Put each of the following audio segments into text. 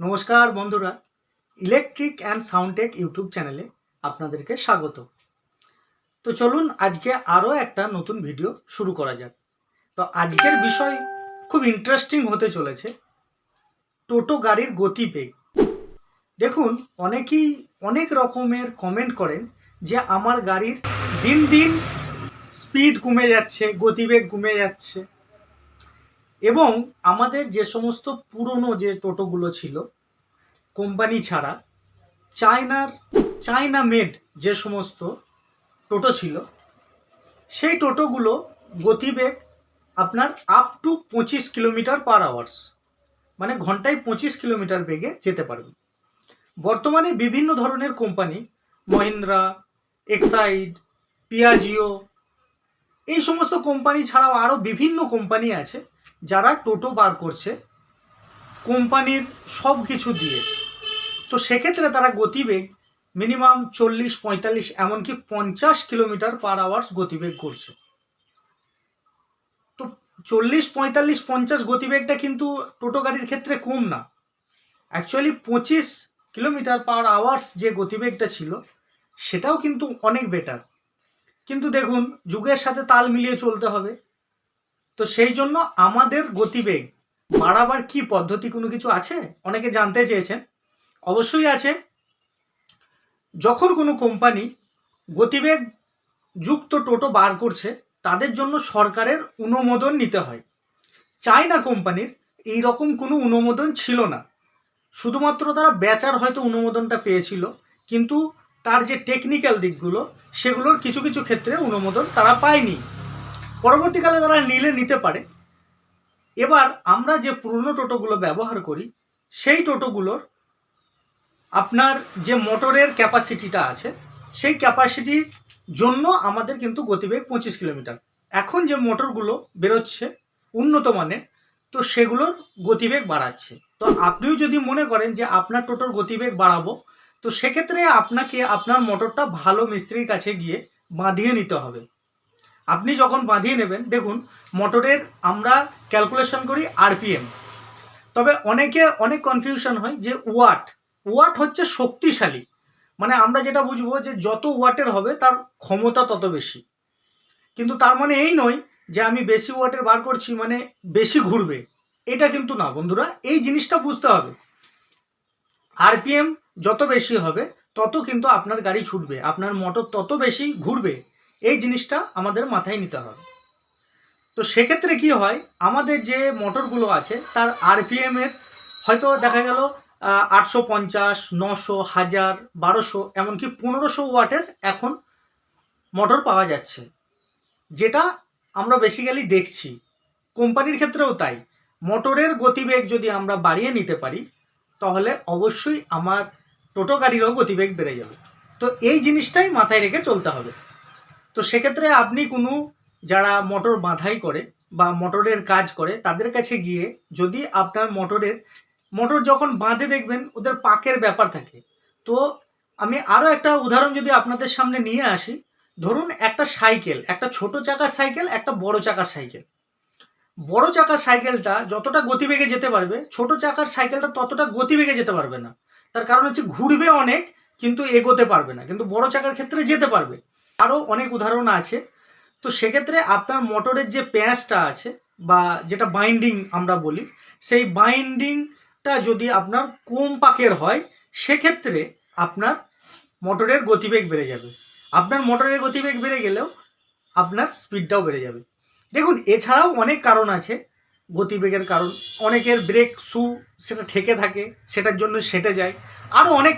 নমস্কার বন্ধুরা electric and Soundtech YouTube চ্যানেলে আপনাদেরকে স্বাগত। তো চলুন আজকে আরও একটা নতুন ভিডিও শুরু করা যাক। তো আজকের বিষয় খুব ইন্টারেস্টিং হতে চলেছে, টোটো গাড়ির গতিবেগ দেখুন, অনেকেই অনেক রকমের কমেন্ট করেন যে আমার গাড়ির দিন দিন স্পিড কমে যাচ্ছে গতিবেগ কমে যাচ্ছে। এবং আমাদের যে সমস্ত পুরনো যে টোটোগুলো ছিল, কোম্পানি ছাড়া, চায়নার, চায়না মেড যে সমস্ত টোটো ছিল, সেই টোটোগুলো গতিবেগ আপনার আপ টু পঁচিশ কিলোমিটার পার আওয়ার্স মানে ঘন্টায় পঁচিশ কিলোমিটার বেগে যেতে পারবে বর্তমানে বিভিন্ন ধরনের কোম্পানি, মহিন্দ্রা, এক্সাইড, পিয়াজিও, এই সমস্ত কোম্পানি ছাড়াও আরও বিভিন্ন কোম্পানি আছে যারা টোটো বার করছে, কোম্পানির সব কিছু দিয়ে। তো সেক্ষেত্রে তারা গতিবেগ মিনিমাম চল্লিশ, পঁয়তাল্লিশ, এমনকি পঞ্চাশ কিলোমিটার পার আওয়ার্স গতিবেগ করছে। তো চল্লিশ, পঁয়তাল্লিশ, পঞ্চাশ গতিবেগটা কিন্তু টোটো গাড়ির ক্ষেত্রে কম না। অ্যাকচুয়ালি পঁচিশ কিলোমিটার পার আওয়ার্স যে গতিবেগটা ছিল, সেটাও কিন্তু অনেক বেটার কিন্তু দেখুন, যুগের সাথে তাল মিলিয়ে চলতে হবে। তো সেই জন্য আমাদের গতিবেগ বাড়াবার কি পদ্ধতি, কোনো কিছু আছে? অনেকে জানতে চেয়েছেন। অবশ্যই আছে। যখন কোনো কোম্পানি গতিবেগ যুক্ত টোটো বার করছে, তাদের জন্য সরকারের অনুমোদন নিতে হয়। চায়না কোম্পানির এই রকম কোনো অনুমোদন ছিল না। শুধুমাত্র তারা বেচার হয়তো অনুমোদনটা পেয়েছিল, কিন্তু তার যে টেকনিক্যাল দিকগুলো, সেগুলোর কিছু কিছু ক্ষেত্রে অনুমোদন তারা পায়নি। পরবর্তীকালে তারা নিলে নিতে পারে। এবার আমরা যে পুরনো টোটোগুলো ব্যবহার করি, সেই টোটোগুলোর আপনার যে মোটরের ক্যাপাসিটিটা আছে, সেই ক্যাপাসিটির জন্য আমাদের কিন্তু গতিবেগ পঁচিশ কিলোমিটার। এখন যে মোটরগুলো বেরোচ্ছে, উন্নত মানের, তো সেগুলোর গতিবেগ বাড়াচ্ছে। তো আপনিও যদি মনে করেন যে আপনার টোটোর গতিবেগ বাড়াবো, তো সেক্ষেত্রে আপনাকে আপনার মোটরটা ভালো মিস্ত্রির কাছে গিয়ে বাঁধিয়ে নিতে হবে। আপনি যখন বাঁধিয়ে নেবেন, দেখুন, মোটরের আমরা ক্যালকুলেশন করি আরপিএম তবে অনেকে, অনেক কনফিউশন হয় যে ওয়াট ওয়াট হচ্ছে শক্তিশালী। মানে আমরা যেটা বুঝব যে যত ওয়াটের হবে, তার ক্ষমতা তত বেশি। কিন্তু তার মানে এই নয় যে আমি বেশি ওয়াটের বার করছি মানে বেশি ঘুরবে। এটা কিন্তু না, বন্ধুরা, এই জিনিসটা বুঝতে হবে। আরপিএম যত বেশি হবে, তত কিন্তু আপনার গাড়ি ছুটবে, আপনার মোটর তত বেশি ঘুরবে। এই জিনিসটা আমাদের মাথায় নিতে হবে। তো সেক্ষেত্রে কি হয়, আমাদের যে মোটরগুলো আছে, তার আরপিএম এর হয়তো দেখা গেল আটশো পঞ্চাশ, নশো, হাজার, বারোশো, এমনকি পনেরোশো ওয়াটের এখন মোটর পাওয়া যাচ্ছে। যেটা আমরা বেসিক্যালি দেখছি। কোম্পানির ক্ষেত্রেও তাই। মোটরের গতিবেগ যদি আমরা বাড়িয়ে নিতে পারি, তাহলে অবশ্যই আমার টোটো গাড়িরও গতিবেগ বেড়ে যাবে। তো এই জিনিসটাই মাথায় রেখে চলতে হবে। তো সেক্ষেত্রে আপনি কোনো যারা মোটর বাঁধাই করে বা মোটরের কাজ করে, তাদের কাছে গিয়ে যদি আপনার মোটরের, মোটর যখন বাঁধে দেখবেন, ওদের পাকের ব্যাপার থাকে। তো আমি আরও একটা উদাহরণ যদি আপনাদের সামনে নিয়ে আসি, ধরুন একটা সাইকেল, একটা ছোট চাকার সাইকেল, একটা বড় চাকার সাইকেল। বড় চাকার সাইকেলটা যতটা গতিবেগে যেতে পারবে, ছোট চাকার সাইকেলটা ততটা গতিবেগে যেতে পারবে না। তার কারণ হচ্ছে ঘুরবে অনেক, কিন্তু এগোতে পারবে না। কিন্তু বড় চাকার ক্ষেত্রে যেতে পারবে। আরও অনেক উদাহরণ আছে। তো সেক্ষেত্রে আপনার মোটরের যে প্যাঁচটা আছে বা যেটা বাইন্ডিং আমরা বলি, সেই বাইন্ডিংটা যদি আপনার কম পাকের হয়, সেক্ষেত্রে আপনার মোটরের গতিবেগ বেড়ে যাবে। আপনার মোটরের গতিবেগ বেড়ে গেলেও আপনার স্পিডটাও বেড়ে যাবে। দেখুন, এছাড়াও অনেক কারণ আছে গতিবেগের কারণ। অনেকের ব্রেক শু সেটা ঠেকে থাকে, সেটার জন্য সেটে যায়। আরও অনেক,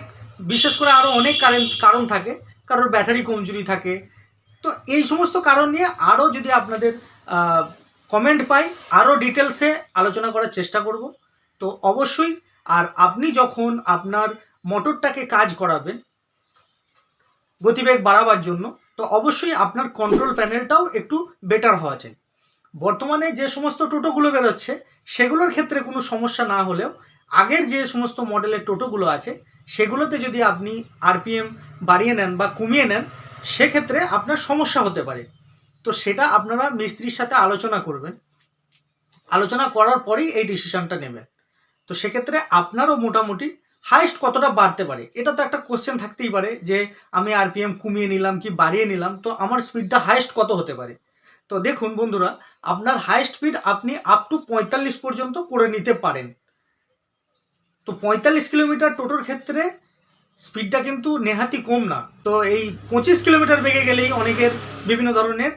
বিশেষ করে আরও অনেক কারেন্ট কারণ থাকে। কারোর ব্যাটারি কমজোরি থাকে। তো এই সমস্ত কারণ নিয়ে আরও যদি আপনাদের কমেন্ট পাই, আরও ডিটেলসে আলোচনা করার চেষ্টা করব। তো অবশ্যই, আর আপনি যখন আপনার মোটরটাকে কাজ করাবেন, গতিবেগ বাড়াবার জন্য, তো অবশ্যই আপনার কন্ট্রোল প্যানেলটাও একটু বেটার হওয়া চাই। বর্তমানে যে সমস্ত টোটোগুলো বেরোচ্ছে, সেগুলোর ক্ষেত্রে কোনো সমস্যা না হলেও আগের যে সমস্ত মডেলের টোটোগুলো আছে, সেগুলোতে যদি আপনি আরপিএম বাড়িয়ে নেন বা কমিয়ে নেন, সেক্ষেত্রে আপনার সমস্যা হতে পারে। তো সেটা আপনারা মিস্ত্রির সাথে আলোচনা করবেন। আলোচনা করার পরেই এই ডিসিশনটা নেবেন। তো সেক্ষেত্রে আপনারও মোটামুটি হাইস্ট কতটা বাড়তে পারে? এটা তো একটা কোশ্চেন থাকতেই পারে যে আমি আরপিএম কমিয়ে নিলাম কি বাড়িয়ে নিলাম, তো আমার স্পিডটা হাইস্ট কত হতে পারে? তো দেখুন বন্ধুরা, আপনার হাই স্পিড আপনি আপ টু পঁয়তাল্লিশ পর্যন্ত করে নিতে পারেন। তো পঁয়তাল্লিশ কিলোমিটার টোটোর ক্ষেত্রে স্পিডটা কিন্তু নেহাতি কম না। তো এই পঁচিশ কিলোমিটার বেগে গেলেই অনেকের বিভিন্ন ধরনের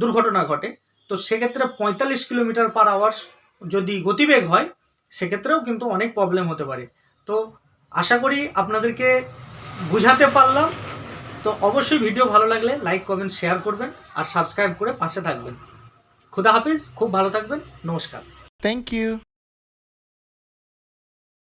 দুর্ঘটনা ঘটে। তো সেক্ষেত্রে পঁয়তাল্লিশ কিলোমিটার পার আওয়ার্স যদি গতিবেগ হয়, সেক্ষেত্রেও কিন্তু অনেক প্রবলেম হতে পারে। তো আশা করি আপনাদেরকে বুঝাতে পারলাম। তো অবশ্যই ভিডিও ভালো লাগলে লাইক কমেন্ট শেয়ার করবেন আর সাবস্ক্রাইব করে পাশে থাকবেন। খুদা হাফিজ, খুব ভালো থাকবেন। নমস্কার। Thank you.